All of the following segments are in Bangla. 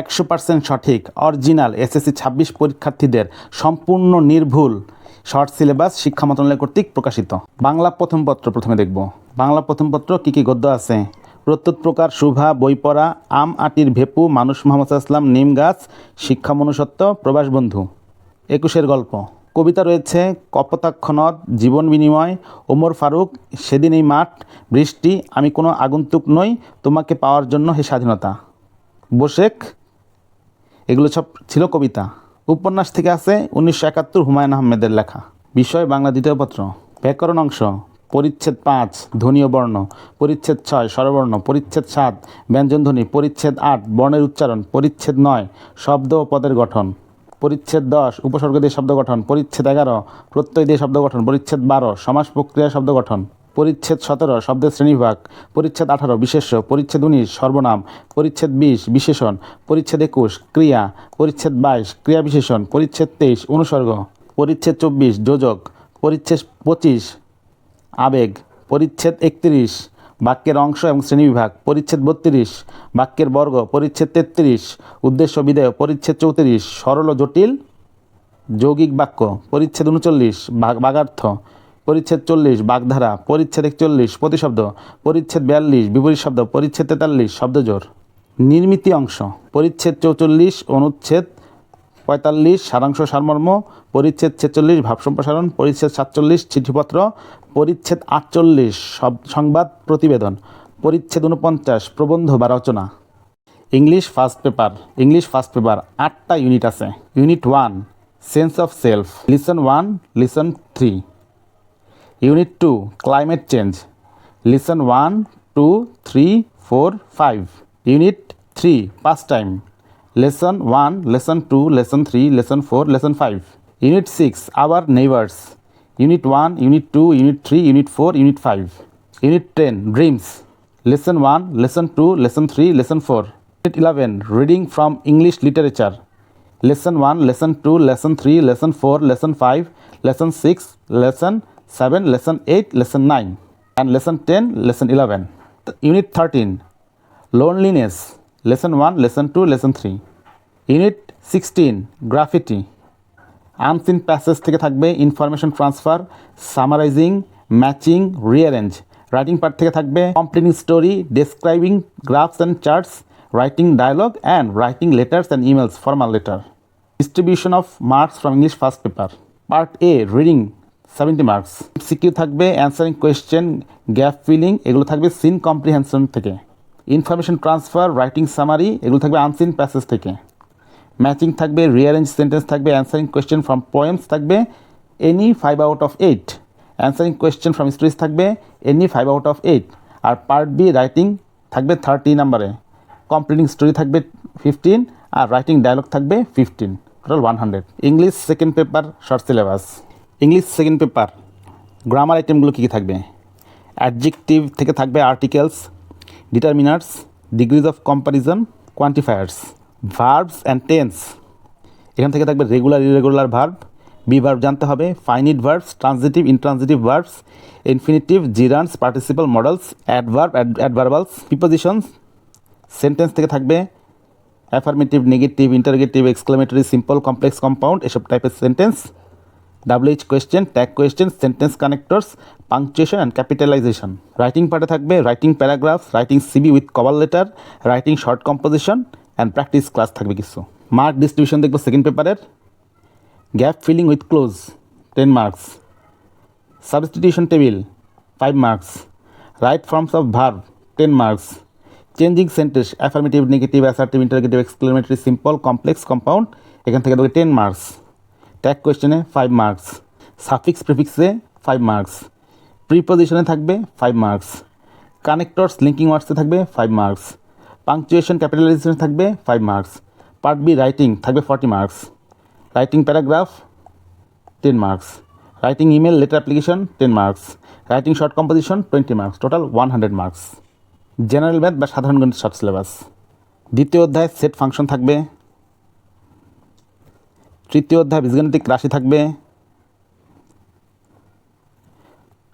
একশো পার্সেন্ট সঠিক। অরিজিনাল এসএসসি ছাব্বিশ পরীক্ষার্থীদের সম্পূর্ণ নির্ভুল। শর্ট সিলেবাস শিক্ষা মন্ত্রণালয় কর্তৃক প্রকাশিত। বাংলা প্রথম পত্র প্রথমে দেখব। বাংলা প্রথম পত্র কী কী গদ্য আছে? প্রত্যুত প্রকার শুভা বই পড়া আম আটির ভেপু, মানুষ মোহাম্মদ ইসলাম নিম গাছ, শিক্ষা মনুষ্যত্ব, প্রবাস বন্ধু। একুশের গল্প। কবিতা রয়েছে কপোতাক্ষ নদ, জীবন বিনিময়, ওমর ফারুক, সেদিন এই মাঠ, বৃষ্টি, আমি কোনো আগন্তুক নই, তোমাকে পাওয়ার জন্য হে স্বাধীনতা। বোশেক এগুলো সব ছিল কবিতা। উপন্যাস থেকে আছে উনিশশো একাত্তর হুমায়ুন আহমেদের লেখা। বিষয় বাংলা দ্বিতীয় পত্র। ব্যাকরণ অংশ। পরিচ্ছেদ পাঁচ ধ্বনীয় বর্ণ। পরিচ্ছেদ ছয়, স্বরবর্ণ। পরিচ্ছেদ সাত ব্যঞ্জনধ্বনি পরিচ্ছেদ আট, বর্ণের উচ্চারণ। পরিচ্ছেদ নয়, শব্দ ও পদের গঠন। পরিচ্ছেদ দশ, উপসর্গ দিয়ে শব্দ গঠন। পরিচ্ছেদ এগারো, প্রত্যয় দিয়ে শব্দ গঠন। পরিচ্ছেদ বারো, সমাস প্রক্রিয়া শব্দ গঠন। পরিচ্ছেদ সতেরো, শব্দের শ্রেণীবিভাগ। পরিচ্ছেদ আঠারো, বিশেষ্য। পরিচ্ছেদ উনিশ, সর্বনাম। পরিচ্ছেদ বিশ, বিশেষণ। পরিচ্ছেদ একুশ, ক্রিয়া। পরিচ্ছেদ বাইশ, ক্রিয়া বিশেষণ। পরিচ্ছেদ তেইশ, অনুসর্গ। পরিচ্ছেদ চব্বিশ, যোজক। পরিচ্ছেদ পঁচিশ, আবেগ। পরিচ্ছেদ একত্রিশ, বাক্যের অংশ এবং শ্রেণীবিভাগ। পরিচ্ছেদ বত্রিশ, বাক্যের বর্গ। পরিচ্ছেদ তেত্রিশ, উদ্দেশ্য বিধেয়। পরিচ্ছেদ চৌত্রিশ, সরল জটিল যৌগিক বাক্য। পরিচ্ছেদ উনচল্লিশ বাগার্থ। পরিচ্ছেদ চল্লিশ, বাগধারা, পরিচ্ছেদ একচল্লিশ, প্রতিশব্দ, পরিচ্ছেদ বিয়াল্লিশ, বিপরীত শব্দ, পরিচ্ছেদ তেতাল্লিশ, শব্দজোর। নির্মিতি অংশ, পরিচ্ছেদ চৌচল্লিশ, অনুচ্ছেদ পঁয়তাল্লিশ, সারাংশ সারমর্ম, পরিচ্ছেদ ছেচল্লিশ, ভাব সম্প্রসারণ, পরিচ্ছেদ সাতচল্লিশ, চিঠিপত্র, পরিচ্ছেদ আটচল্লিশ, সব সংবাদ প্রতিবেদন, পরিচ্ছেদ উনপঞ্চাশ প্রবন্ধ বা রচনা। English first paper, English first paper, আটটা ইউনিট আছে। Unit one, sense of self, lesson one, lesson three. Unit two climate change lesson one two three four five unit three pastime lesson one lesson two lesson three lesson four lesson five unit six our neighbours unit one unit two unit three unit four unit five unit ten dreams lesson one lesson two lesson three lesson four unit eleven reading from English literature lesson 1 lesson 2 lesson 3 lesson 4 lesson 5 lesson 6 lesson 7 lesson 8 lesson 9 and lesson 10 lesson 11 unit 13 loneliness lesson 1 lesson 2 lesson 3 unit 16 graffiti unseen passage থেকে থাকবে information transfer summarising matching rearrange writing part থেকে থাকবে complaining story describing graphs and charts writing dialogue and writing letters and emails formal letter distribution of marks from english first paper part a reading 70 marks C Q থাকবে অ্যান্সারিং কোয়েশ্চেন গ্যাপ ফিলিং এগুলো থাকবে সিন কম্প্রিহেনশন থেকে। ইনফরমেশন ট্রান্সফার রাইটিং সামারি এগুলো থাকবে আনসিন প্যাসেজ থেকে। ম্যাচিং থাকবে রিয়ারেঞ্জ সেন্টেন্স থাকবে অ্যান্সারিং কোয়েশ্চেন ফ্রম পোয়েমস থাকবে any five out of eight answering question from stories থাকবে any five out of eight R part B writing থাকবে থার্টি নাম্বারে কমপ্লিটিং স্টোরি থাকবে ফিফটিন আর রাইটিং ডায়লগ থাকবে fifteen total one hundred English second paper short syllabus English second paper grammar আইটেমগুলো কী কী থাকবে? অ্যাডজেক্টিভ থেকে থাকবে articles determiners degrees of comparison quantifiers verbs and tense এখান থেকে থাকবে regular irregular verb be verb জানতে হবে finite verbs transitive intransitive verbs infinitive gerunds participle modals adverb adverbials prepositions sentence থেকে থাকবে affirmative negative interrogative exclamatory simple complex compound এসব টাইপের sentence WH question tag question sentence connectors punctuation and capitalisation writing পার্টে থাকবে writing paragraph writing C V with cover letter writing short composition and practice class থাকবে কিছু। মার্ক ডিস্ট্রিবিউশন দেখব সেকেন্ড পেপারের gap filling with cloze ten marks substitution table five marks right forms of verb ten marks changing sentence affirmative negative assertive interrogative exclamatory simple complex compound এখান থেকে দেবে টেন মার্কস ট্যাগ কোয়েশ্চেনে ফাইভ মার্কস সাফিক্স প্রিফিক্সে ফাইভ মার্কস প্রিপোজিশনে থাকবে ফাইভ মার্কস কানেক্টরস লিঙ্কিং ওয়ার্ডসে থাকবে ফাইভ মার্কস পাংচুয়েশন ক্যাপিটালাইজেশনে থাকবে five marks part B writing থাকবে forty marks writing paragraph ten marks writing email letter application ten marks writing short composition twenty marks total one hundred marks general math বা সাধারণ গণিত শর্ট সিলেবাস দ্বিতীয় অধ্যায় সেট ফাংশন থাকবে তৃতীয় অধ্যায় বীজগণিতিক রাশি থাকবে।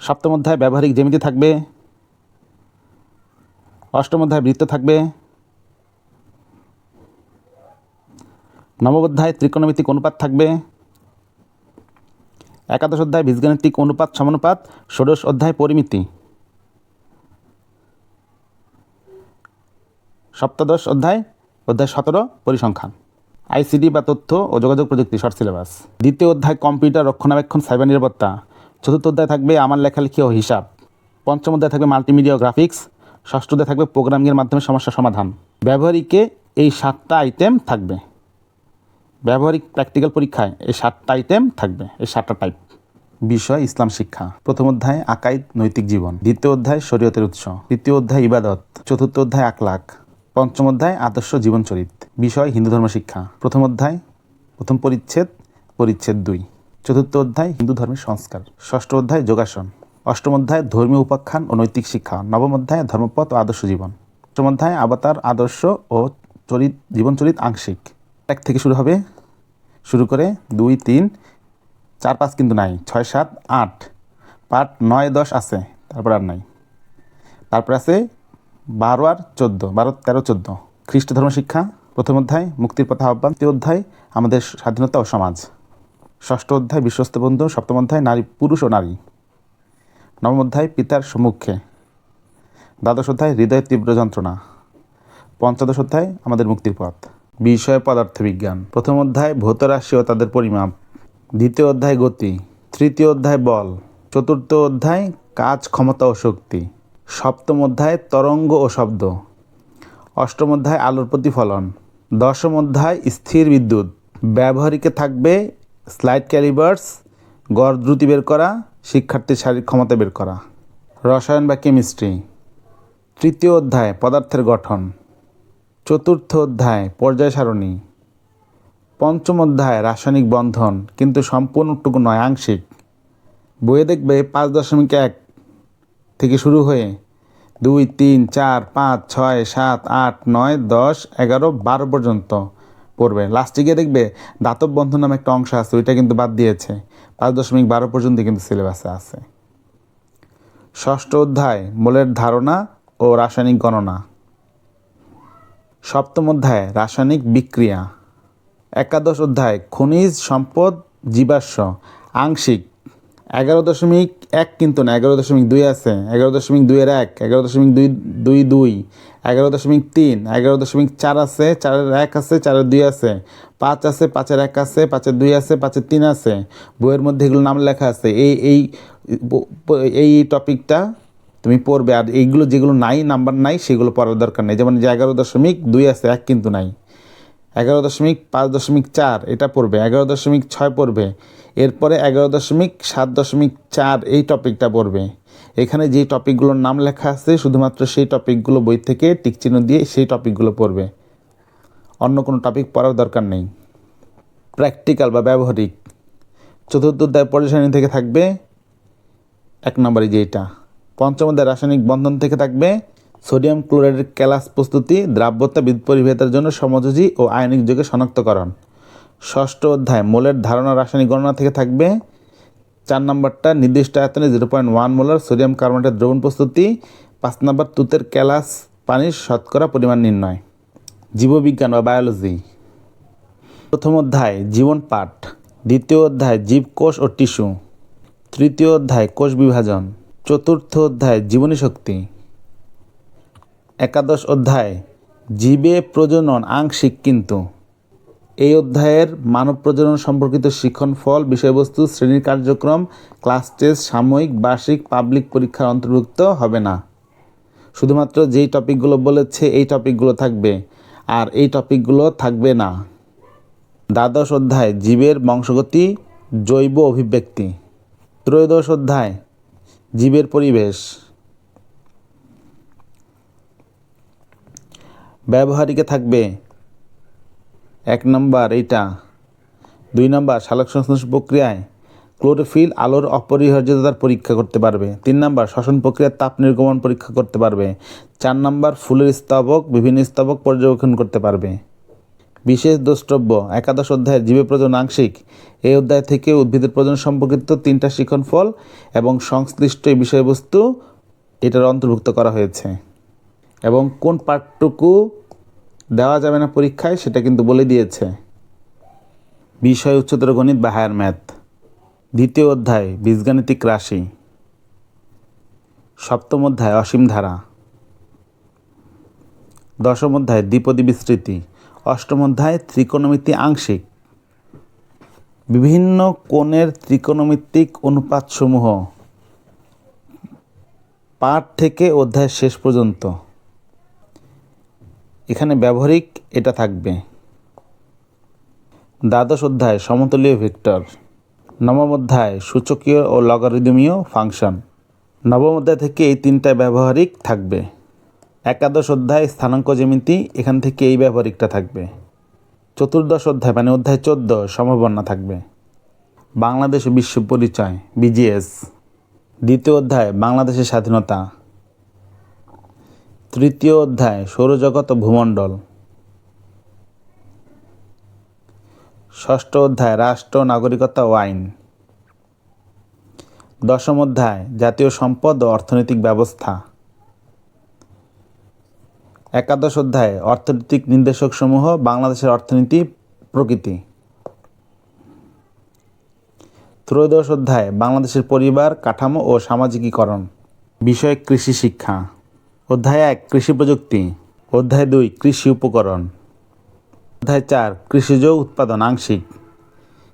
সপ্তম অধ্যায় ব্যবহারিক জ্যামিতি থাকবে। অষ্টম অধ্যায় বৃত্ত থাকবে। নবম অধ্যায় ত্রিকোণমিতিক অনুপাত থাকবে। একাদশ অধ্যায় বীজগাণিতিক অনুপাত সমানুপাত ষোড়শ অধ্যায় পরিমিতি। সপ্তদশ অধ্যায় অধ্যায় সতেরো পরিসংখ্যান। আইসিডি বা তথ্য ও যোগাযোগ প্রযুক্তি শর্ট সিলেবাস দ্বিতীয় অধ্যায় কম্পিউটার রক্ষণাবেক্ষণ সাইবার নিরাপত্তা। চতুর্থ অধ্যায় থাকবে আমার লেখালেখি ও হিসাব। পঞ্চম অধ্যায় থাকবে মাল্টিমিডিয়া গ্রাফিক্স ষষ্ঠ অধ্যায় থাকবে প্রোগ্রামিংয়ের মাধ্যমে সমস্যা সমাধান। ব্যবহারিকে এই সাতটা আইটেম থাকবে। ব্যবহারিক প্র্যাকটিক্যাল পরীক্ষায় এই সাতটা আইটেম থাকবে, এই সাতটা টাইপ বিষয়, ইসলাম শিক্ষা। প্রথম অধ্যায়, আকাইদ, নৈতিক জীবন। দ্বিতীয় অধ্যায়, শরীয়তের উৎস। তৃতীয় অধ্যায়, ইবাদত। চতুর্থ অধ্যায় আকলাক পঞ্চম অধ্যায়, আদর্শ জীবনচরিত বিষয় হিন্দু ধর্ম শিক্ষা। প্রথম অধ্যায়, প্রথম পরিচ্ছেদ পরিচ্ছেদ দুই। চতুর্থ অধ্যায়, হিন্দু ধর্মের সংস্কার। ষষ্ঠ অধ্যায়, যোগাসন। অষ্টম অধ্যায়, ধর্মীয় উপাখ্যান ও নৈতিক শিক্ষা। নবম অধ্যায়, ধর্মপথ ও আদর্শ জীবন। অষ্টম অধ্যায়, আবতার, আদর্শ ও চরিত জীবনচরিত আংশিক। এক থেকে শুরু হবে। শুরু করে দুই, তিন, চার, পাঁচ কিন্তু নাই। ছয়, সাত, আট। পার্ট নয়, দশ আছে, তারপর আর নাই। তারপর আছে বারো আর চোদ্দ, বারো, তেরো, চোদ্দ। খ্রিস্ট ধর্ম শিক্ষা, প্রথম অধ্যায়, মুক্তির পথে আহ্বান। তৃতীয় অধ্যায়, আমাদের স্বাধীনতা ও সমাজ। ষষ্ঠ অধ্যায়, বিশ্বস্ত বন্ধু। সপ্তম অধ্যায়, নারী, পুরুষ ও নারী। নবম অধ্যায়, পিতার সম্মুখে। দ্বাদশ অধ্যায় হৃদয়ের তীব্র যন্ত্রণা। পঞ্চদশ অধ্যায়, আমাদের মুক্তির পথ। বিষয় পদার্থবিজ্ঞান প্রথম অধ্যায় ভৌত রাশি ও তাদের পরিমাপ। দ্বিতীয় অধ্যায়, গতি। তৃতীয় অধ্যায়, বল। চতুর্থ অধ্যায়, কাজ, ক্ষমতা ও শক্তি। সপ্তম অধ্যায় তরঙ্গ ও শব্দ। অষ্টম অধ্যায় আলোর প্রতিফলন। দশম অধ্যায় স্থির বিদ্যুৎ। ব্যবহারিকে থাকবে স্লাইড ক্যালিবার্স, গড় দ্রুতি বের করা, শিক্ষার্থীর শারীরিক ক্ষমতা বের করা। রসায়ন বা কেমিস্ট্রি। তৃতীয় অধ্যায় পদার্থের গঠন। চতুর্থ অধ্যায় পর্যায় সারণী। পঞ্চম অধ্যায় রাসায়নিক বন্ধন, কিন্তু সম্পূর্ণটুকু নয় আংশিক বইয়ে দেখবে পাঁচ দশমিক এক থেকে শুরু হয়ে দুই, তিন, চার, পাঁচ, ছয়, সাত, আট, নয়, দশ, এগারো, বারো পর্যন্ত পড়বে। লাস্টে গিয়ে দেখবে দাতব বন্ধন নামে একটা অংশ আছে, ওইটা কিন্তু বাদ দিয়েছে। পাঁচ দশমিক বারো পর্যন্ত কিন্তু সিলেবাসে আছে। ষষ্ঠ অধ্যায়, মূলের ধারণা ও রাসায়নিক গণনা। সপ্তম অধ্যায়, রাসায়নিক বিক্রিয়া। একাদশ অধ্যায়, খনিজ সম্পদ, জীবাশ্ম, আংশিক এগারো দশমিক এক কিন্তু না, এগারো দশমিক দুই আছে, এগারো দশমিক দুইয়ের এক, এগারো দশমিক দুই দুই দুই এগারো দশমিক তিন, এগারো দশমিক চার আছে, চারের এক আছে, চারের দুই আছে, পাঁচ আছে, পাঁচের এক আছে, পাঁচের দুই আছে, পাঁচের তিন আছে। বইয়ের মধ্যে এগুলো নাম লেখা আছে। এই এই এই টপিকটা তুমি পড়বে, আর এইগুলো যেগুলো নাই, নাম্বার নাই, সেগুলো পড়ার দরকার নেই। যেমন যে এগারো দশমিক দুই আছে, এক কিন্তু নাই। এগারো দশমিক পাঁচ দশমিক চার, এটা পড়বে। এগারো দশমিক ছয় পড়বে। এরপরে এগারো দশমিক সাত দশমিক চার এই টপিকটা পড়বে। এখানে যে টপিকগুলোর নাম লেখা আছে, শুধুমাত্র সেই টপিকগুলো বই থেকে টিকচিহ্ন দিয়ে সেই টপিকগুলো পড়বে। অন্য কোনো টপিক পড়ার দরকার নেই। প্র্যাকটিক্যাল বা ব্যবহারিক। চতুর্থ অধ্যায় পর্যায়সারণী থেকে থাকবে। এক নম্বরে যেটা পঞ্চম অধ্যায় রাসায়নিক বন্ধন থেকে থাকবে। সোডিয়াম ক্লোরাইডের ক্যালাস প্রস্তুতি, দ্রাব্যতা, বিদ্যুৎ পরিভেদার জন্য সমযোজী ও আয়নিক যোগে শনাক্তকরণ। ষষ্ঠ অধ্যায়, মোলের ধারণা রাসায়নিক গণনা থেকে থাকবে। চার নম্বরটা, নির্দিষ্ট আয়তনে zero point one molar sodium কার্বনেটের দ্রবণ প্রস্তুতি, পাঁচ নম্বর, তুতের ক্যালাস পানির শতকরা পরিমাণ নির্ণয়। জীববিজ্ঞান বা বায়োলজি। প্রথম অধ্যায়, জীবন পাঠ। দ্বিতীয় অধ্যায়, জীবকোষ ও টিস্যু। তৃতীয় অধ্যায়, কোষ বিভাজন। চতুর্থ অধ্যায়, জীবনী শক্তি। একাদশ অধ্যায়, জীবে প্রজনন আংশিক কিন্তু। এই অধ্যায়ের মানব প্রজনন সম্পর্কিত শিক্ষণ ফল, বিষয়বস্তু, শ্রেণির কার্যক্রম, ক্লাস টেস্ট, সাময়িক, বার্ষিক, পাবলিক পরীক্ষার অন্তর্ভুক্ত হবে না। শুধুমাত্র যেই টপিকগুলো বলেছে, এই টপিকগুলো থাকবে, আর এই টপিকগুলো থাকবে না। দ্বাদশ অধ্যায়, জীবের বংশগতি, জৈব অভিব্যক্তি। ত্রয়োদশ অধ্যায়, জীবের পরিবেশ। ব্যবহারিকে থাকবে এক নম্বর এইটা। দুই নম্বর সালোক সংশ্লেষ প্রক্রিয়ায় ক্লোরোফিল আলোর অপরিহার্যতার পরীক্ষা করতে পারবে। তিন নম্বর, শ্বসন প্রক্রিয়ার তাপ নির্গমন পরীক্ষা করতে পারবে। চার নম্বর, ফুলের স্তবক, বিভিন্ন স্তবক পর্যবেক্ষণ করতে পারবে। বিশেষ দ্রষ্টব্য, একাদশ অধ্যায়ের জীবে প্রজন আংশিক। এই অধ্যায় থেকে উদ্ভিদের প্রজন সম্পর্কিত তিনটা শিখন ফল এবং সংশ্লিষ্ট বিষয়বস্তু এটার অন্তর্ভুক্ত করা হয়েছে। এবং কোন পার্টটুকু দেওয়া যাবে না পরীক্ষায়, সেটা কিন্তু বলে দিয়েছে। বিষয় উচ্চতর গণিত বা হায়ার ম্যাথ দ্বিতীয় অধ্যায়, বীজগাণিতিক রাশি। সপ্তম অধ্যায়, অসীম ধারা। দশম অধ্যায়, দ্বিপদী বিস্তৃতি। অষ্টম অধ্যায়, ত্রিকোণমিতি আংশিক। বিভিন্ন কোণের ত্রিকোণমিতিক অনুপাতসমূহ। পাঠ থেকে অধ্যায় শেষ পর্যন্ত। এখানে ব্যবহারিক এটা থাকবে। দ্বাদশ অধ্যায়, সমতলীয় ভেক্টর। নবম অধ্যায়, সূচকীয় ও লগারিদমীয় ফাংশন। নবম অধ্যায় থেকে এই তিনটা ব্যবহারিক থাকবে। একাদশ অধ্যায়, স্থানাঙ্ক জ্যামিতি, এখান থেকে এই ব্যবহারিকটা থাকবে। চতুর্দশ অধ্যায় মানে অধ্যায় চোদ্দ সম্ভাবনা থাকবে। বাংলাদেশ বিশ্ব পরিচয় বিজিএস দ্বিতীয় অধ্যায়, বাংলাদেশের স্বাধীনতা। তৃতীয় অধ্যায়, সৌরজগৎ ও ভূমণ্ডল। ষষ্ঠ অধ্যায়, রাষ্ট্র, নাগরিকতা ও আইন। দশম অধ্যায়, জাতীয় সম্পদ ও অর্থনৈতিক ব্যবস্থা। একাদশ অধ্যায়, অর্থনৈতিক নির্দেশকসমূহ বাংলাদেশের অর্থনীতি, প্রকৃতি। ত্রয়োদশ অধ্যায়, বাংলাদেশের পরিবার, কাঠামো ও সামাজিকীকরণ। বিষয়, কৃষি শিক্ষা। অধ্যায় এক, কৃষি প্রযুক্তি। অধ্যায় দুই, কৃষি উপকরণ। অধ্যায় চার কৃষিজ উৎপাদন, আংশিক।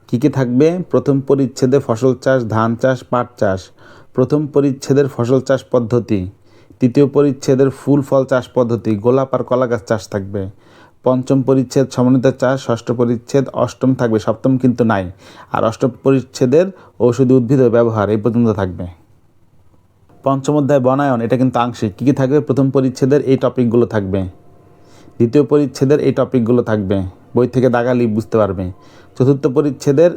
কী কী থাকবে? প্রথম পরিচ্ছেদে ফসল চাষ, ধান চাষ, পাট চাষ। প্রথম পরিচ্ছেদের ফসল চাষ পদ্ধতি। তৃতীয় পরিচ্ছেদের ফুল, ফল চাষ পদ্ধতি। গোলাপ আর কলা গাছ চাষ থাকবে। পঞ্চম পরিচ্ছেদ সমন্বিত চাষ। ষষ্ঠ পরিচ্ছেদ অষ্টম থাকবে। সপ্তম কিন্তু নাই। আর অষ্টম পরিচ্ছেদের ঔষধি উদ্ভিদের ব্যবহার এই পর্যন্ত থাকবে। পঞ্চম অধ্যায় বনায়ন, এটা কিন্তু আংশিক। কী কী থাকবে? প্রথম পরিচ্ছেদের এই টপিকগুলো থাকবে। দ্বিতীয় পরিচ্ছেদের এই টপিকগুলো থাকবে। বই থেকে দাগালি বুঝতে পারবে। চতুর্থ পরিচ্ছেদের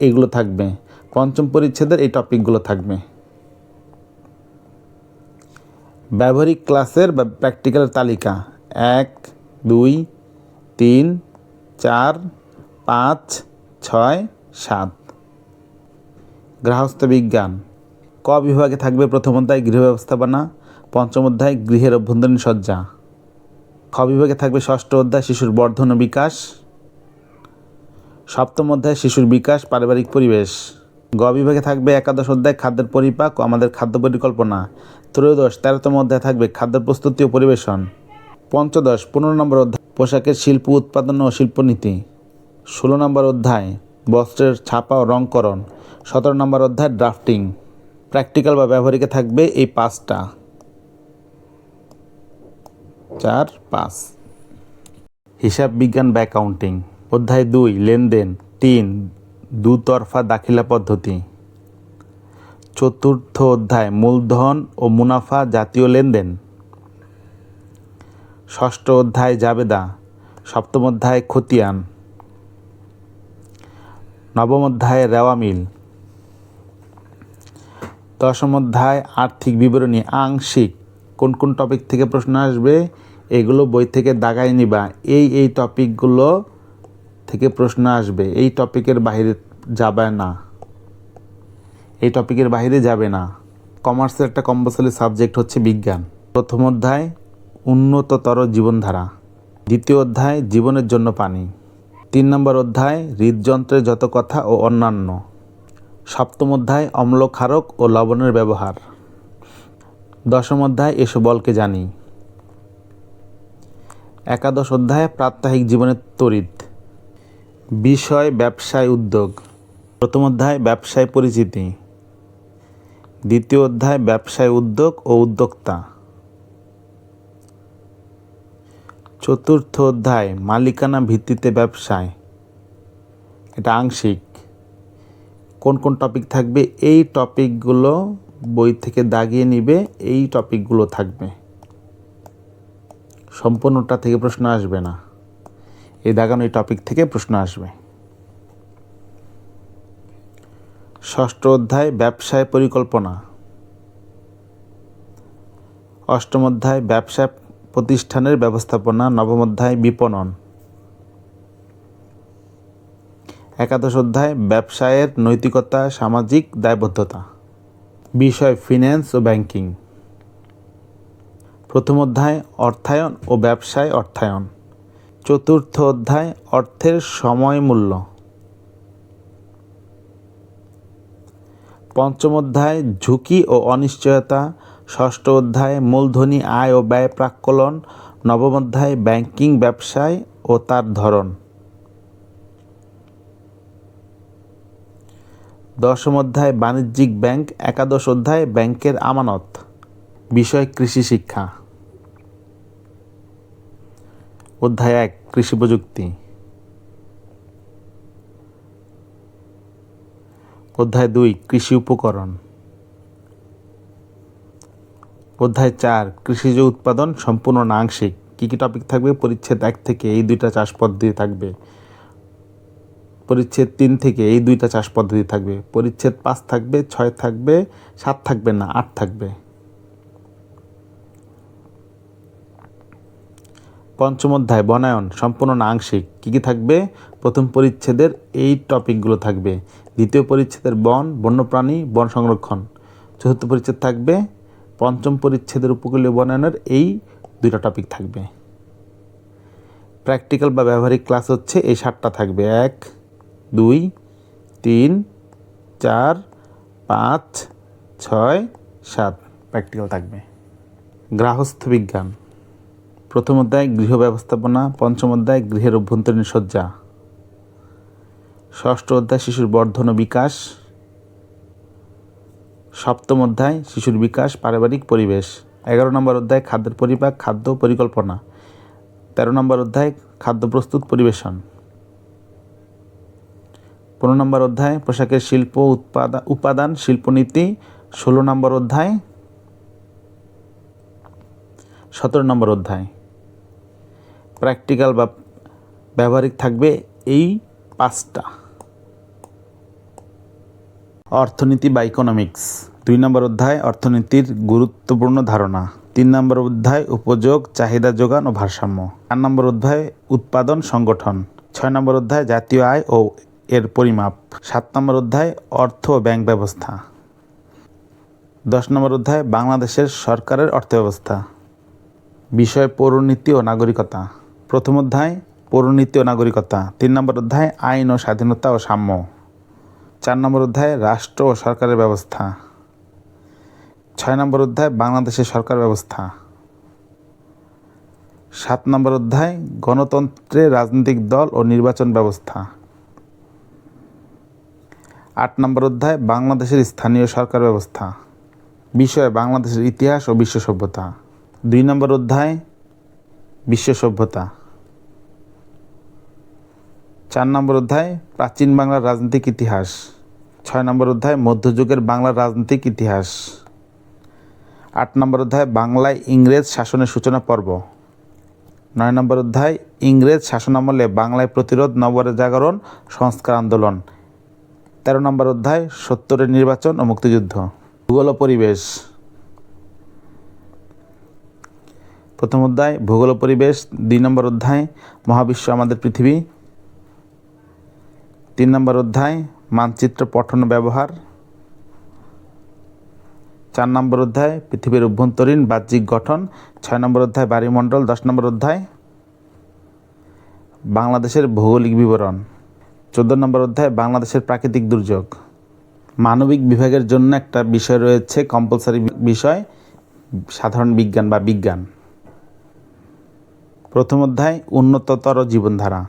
এইগুলো থাকবে। পঞ্চম পরিচ্ছেদের এই টপিকগুলো থাকবে। ব্যবহারিক ক্লাসের বা প্র্যাকটিক্যালের তালিকা। এক, দুই, তিন, চার, পাঁচ, ছয়, সাত। গৃহস্থ বিজ্ঞান। ক বিভাগে থাকবে প্রথম অধ্যায় গৃহ ব্যবস্থাপনা, পঞ্চম অধ্যায় গৃহের অভ্যন্তরীণ সজ্জা খ বিভাগে থাকবে ষষ্ঠ অধ্যায় শিশুর বর্ধন ও বিকাশ। সপ্তম অধ্যায় শিশুর বিকাশ, পারিবারিক পরিবেশ। গ বিভাগে থাকবে একাদশ অধ্যায় খাদ্যের পরিপাক ও আমাদের খাদ্য পরিকল্পনা। ত্রয়োদশ, তেরোতম অধ্যায় থাকবে খাদ্য প্রস্তুতি ও পরিবেশন। পঞ্চদশ, পনেরো নম্বর অধ্যায় পোশাকের শিল্প উৎপাদন ও শিল্পনীতি। ষোলো নম্বর অধ্যায় বস্ত্রের ছাপা ও রংকরণ। সতেরো নম্বর অধ্যায় ড্রাফটিং। প্র্যাকটিক্যাল বা ব্যবহারিকে থাকবে এই পাঁচটা। চার, পাঁচ। হিসাব বিজ্ঞান বা অ্যাকাউন্টিং অধ্যায় দুই, লেনদেন। তিন, দুতরফা দাখিলা পদ্ধতি। চতুর্থ অধ্যায়, মূলধন ও মুনাফা জাতীয় লেনদেন। ষষ্ঠ অধ্যায়, জাবেদা। সপ্তম অধ্যায়, খতিয়ান। নবম অধ্যায়, রেওয়া মিল। দশম অধ্যায়, আর্থিক বিবরণী, আংশিক। কোন কোন টপিক থেকে প্রশ্ন আসবে, এগুলো বই থেকে দাগাই নিবা। এই এই টপিকগুলো থেকে প্রশ্ন আসবে। এই টপিকের বাইরে যাবে না। এই টপিকের বাইরে যাবে না। কমার্সের একটা কম্পালসারি সাবজেক্ট হচ্ছে বিজ্ঞান। প্রথম অধ্যায়, উন্নততর জীবনধারা। দ্বিতীয় অধ্যায়, জীবনের জন্য পানি। তিন নম্বর অধ্যায়, হৃদযন্ত্রের যত কথা ও অন্যান্য। সপ্তম অধ্যায় অম্ল ক্ষারক ও লবণের ব্যবহার। দশম অধ্যায়, এসো বলকে জানি। একাদশ অধ্যায়, প্রাত্যহিক জীবনের তড়িৎ বিষয়, ব্যবসায় উদ্যোগ। প্রথম অধ্যায়, ব্যবসায় পরিচিতি। দ্বিতীয় অধ্যায়, ব্যবসায় উদ্যোগ ও উদ্যোক্তা। চতুর্থ অধ্যায়, মালিকানা ভিত্তিতে ব্যবসায়। এটা আংশিক। কোন কোন টপিক থাকবে, এই টপিকগুলো বই থেকে দাগিয়ে নিবে, এই টপিকগুলো থাকবে। সম্পূর্ণটা থেকে প্রশ্ন আসবে না। এই দাগানো এই টপিক থেকে প্রশ্ন আসবে। ষষ্ঠ অধ্যায়, ব্যবসায় পরিকল্পনা। অষ্টম অধ্যায়, ব্যবসা প্রতিষ্ঠানের ব্যবস্থাপনা। নবম অধ্যায়, বিপণন। একাদশ অধ্যায়, ব্যবসায়ের নৈতিকতা, সামাজিক দায়বদ্ধতা। বিষয় ফিন্যান্স ও ব্যাংকিং প্রথম অধ্যায়, অর্থায়ন ও ব্যবসায় অর্থায়ন। চতুর্থ অধ্যায়, অর্থের সময় মূল্য। পঞ্চম অধ্যায়, ঝুঁকি ও অনিশ্চয়তা। ষষ্ঠ অধ্যায়, মূলধনী আয় ও ব্যয় প্রাক্কলন নবম অধ্যায় ব্যাংকিং ব্যবসায় ও তার ধরন। দশম অধ্যায়, বাণিজ্যিক ব্যাংক, একাদশ অধ্যায়, ব্যাংকের আমানত। বিষয়, কৃষি শিক্ষা। অধ্যায় এক, কৃষি প্রযুক্তি। অধ্যায় দুই, কৃষি উপকরণ। অধ্যায় চার, কৃষিজ উৎপাদন সম্পূর্ণ না আংশিক কী কী টপিক থাকবে? পরিচ্ছেদ এক থেকে এই দুইটা চাষ পদ্ধতি থাকবে। পরিচ্ছেদ তিন থেকে এই দুইটা চাষ পদ্ধতি থাকবে। পরিচ্ছেদ পাঁচ থাকবে, ছয় থাকবে, সাত থাকবে না, আট থাকবে। পঞ্চম অধ্যায়, বনায়ন, সম্পূর্ণ না আংশিক। কী কী থাকবে? প্রথম পরিচ্ছেদের এই টপিকগুলো থাকবে। দ্বিতীয় পরিচ্ছেদের বন, বন্যপ্রাণী, বন সংরক্ষণ। চতুর্থ পরিচ্ছেদ থাকবে, পঞ্চম পরিচ্ছেদের উপকূলীয় বনায়নের এই দুইটা টপিক থাকবে। প্র্যাকটিক্যাল বা ব্যবহারিক ক্লাস হচ্ছে এই সাতটা থাকবে। এক দুই, তিন, চার, পাঁচ, ছয়, সাত। প্র্যাকটিক্যাল থাকবে। গ্রাহস্থ বিজ্ঞান। প্রথম অধ্যায়, গৃহ ব্যবস্থাপনা। পঞ্চম অধ্যায়, গৃহের অভ্যন্তরীণ সজ্জা ষষ্ঠ অধ্যায়, শিশুর বর্ধন ও বিকাশ। সপ্তম অধ্যায়, শিশুর বিকাশ, পারিবারিক পরিবেশ। এগারো নম্বর অধ্যায়, খাদ্যের পরিপাক, খাদ্য পরিকল্পনা। তেরো নম্বর অধ্যায়, খাদ্য প্রস্তুত পরিবেশন। পনেরো নম্বর অধ্যায়, পোশাকের শিল্প উৎপাদন উপাদান, শিল্পনীতি, ষোলো নম্বর অধ্যায়, সতেরো নম্বর অধ্যায়। প্র্যাকটিক্যাল বা ব্যবহারিক থাকবে এই পাঁচটা। অর্থনীতি বা ইকোনমিক্স, দুই নম্বর অধ্যায়, অর্থনীতির গুরুত্বপূর্ণ ধারণা। তিন নম্বর অধ্যায়, উপযোগ, চাহিদা যোগান ও ভারসাম্য। চার নম্বর অধ্যায়, উৎপাদন, সংগঠন। ছয় নম্বর অধ্যায়, জাতীয় আয় ও এর পরিমাপ, সাত নম্বর অধ্যায়, অর্থ ও ব্যাংক ব্যবস্থা। দশ নম্বর অধ্যায়, বাংলাদেশের সরকারের অর্থব্যবস্থা। বিষয় পৌরনীতি ও নাগরিকতা। প্রথম অধ্যায়, পৌরনীতি ও নাগরিকতা। তিন নম্বর অধ্যায়, আইন ও স্বাধীনতা ও সাম্য। চার নম্বর অধ্যায়, রাষ্ট্র ও সরকারের ব্যবস্থা। ছয় নম্বর অধ্যায়, বাংলাদেশের সরকার ব্যবস্থা। সাত নম্বর অধ্যায়, গণতন্ত্রের রাজনৈতিক দল ও নির্বাচন ব্যবস্থা। আট নম্বর অধ্যায়, বাংলাদেশের স্থানীয় সরকার ব্যবস্থা। বিষয়, বাংলাদেশের ইতিহাস ও বিশ্ব সভ্যতা। দুই নম্বর অধ্যায়, বিশ্ব সভ্যতা। চার নম্বর অধ্যায়, প্রাচীন বাংলার রাজনৈতিক ইতিহাস। ছয় নম্বর অধ্যায়, মধ্যযুগের বাংলার রাজনৈতিক ইতিহাস। আট নম্বর অধ্যায়, বাংলায় ইংরেজ শাসনের সূচনা পর্ব। নয় নম্বর অধ্যায়, ইংরেজ শাসনামলে বাংলায় প্রতিরোধ নবরে জাগরণ, সংস্কার, আন্দোলন। তেরো নম্বর অধ্যায়, সত্তরের নির্বাচন ও মুক্তিযুদ্ধ। ভূগোল পরিবেশ। প্রথম অধ্যায়, ভূগোল পরিবেশ। দুই নম্বর অধ্যায়, মহাবিশ্ব আমাদের পৃথিবী। তিন নম্বর অধ্যায়, মানচিত্র পঠন ব্যবহার। চার নম্বর অধ্যায়, পৃথিবীর অভ্যন্তরীণ বাহ্যিক গঠন। ছয় নম্বর অধ্যায়, বায়ুমণ্ডল। দশ নম্বর অধ্যায়, বাংলাদেশের ভৌগোলিক বিবরণ। চোদ্দ নম্বর অধ্যায়, বাংলাদেশের প্রাকৃতিক দুর্যোগ। মানবিক বিভাগের জন্য একটা বিষয় রয়েছে কম্পালসারি বিষয়, সাধারণ বিজ্ঞান বা বিজ্ঞান। প্রথম অধ্যায়, উন্নততর জীবনধারা।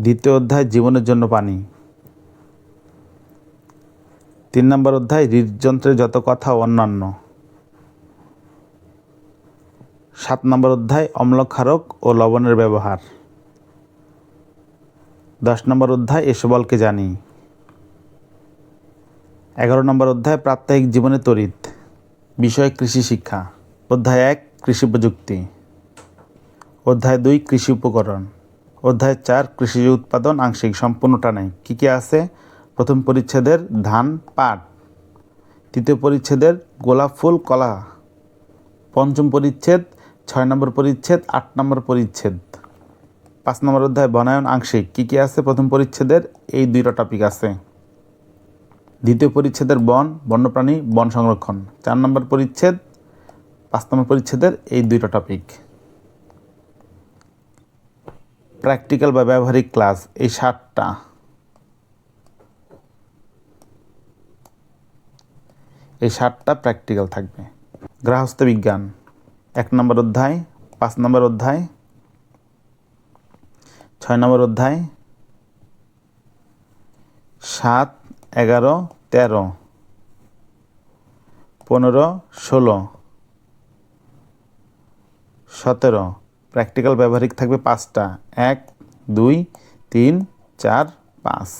দ্বিতীয় অধ্যায়, জীবনের জন্য পানি। তিন নম্বর অধ্যায়, হৃদযন্ত্রের যত কথা অন্যান্য। সাত নম্বর অধ্যায়, অম্লক্ষারক ও লবণের ব্যবহার। দশ নম্বর অধ্যায়, এসে বলকে জানি। এগারো নম্বর অধ্যায়, প্রাত্যহিক জীবনে তড়িৎ। বিষয় কৃষি শিক্ষা। অধ্যায় এক, কৃষি প্রযুক্তি। অধ্যায় দুই, কৃষি উপকরণ। অধ্যায় চার, কৃষি উৎপাদন, আংশিক সম্পূর্ণটা নেই। কী কী আছে? প্রথম পরিচ্ছেদের ধান, পাট। তৃতীয় পরিচ্ছেদের গোলাপ ফুল, কলা। পঞ্চম পরিচ্ছেদ, ছয় নম্বর পরিচ্ছেদ, আট নম্বর পরিচ্ছেদ। পাঁচ নম্বর অধ্যায়, বনায়ন, আংশিক। কী কী আছে? প্রথম পরিচ্ছেদের, এই দুইটা টপিক আছে। দ্বিতীয় পরিচ্ছেদের, বন, বন্যপ্রাণী, বন সংরক্ষণ। চার নম্বর পরিচ্ছেদ, পাঁচ নম্বর পরিচ্ছেদের, এই দুইটা টপিক প্র্যাকটিক্যাল বা ব্যবহারিক ক্লাস এই সাতটা। এই সাতটা প্র্যাকটিক্যাল থাকবে। গৃহস্থ বিজ্ঞান, এক নম্বর অধ্যায়, পাঁচ নম্বর অধ্যায় ছয় নম্বর অধ্যায়। সাত, এগারো, তেরো, পনেরো, ষোলো, সতেরো প্র্যাকটিক্যাল ব্যবহারিক থাকবে পাঁচটা। এক, দুই, তিন, চার, পাঁচ।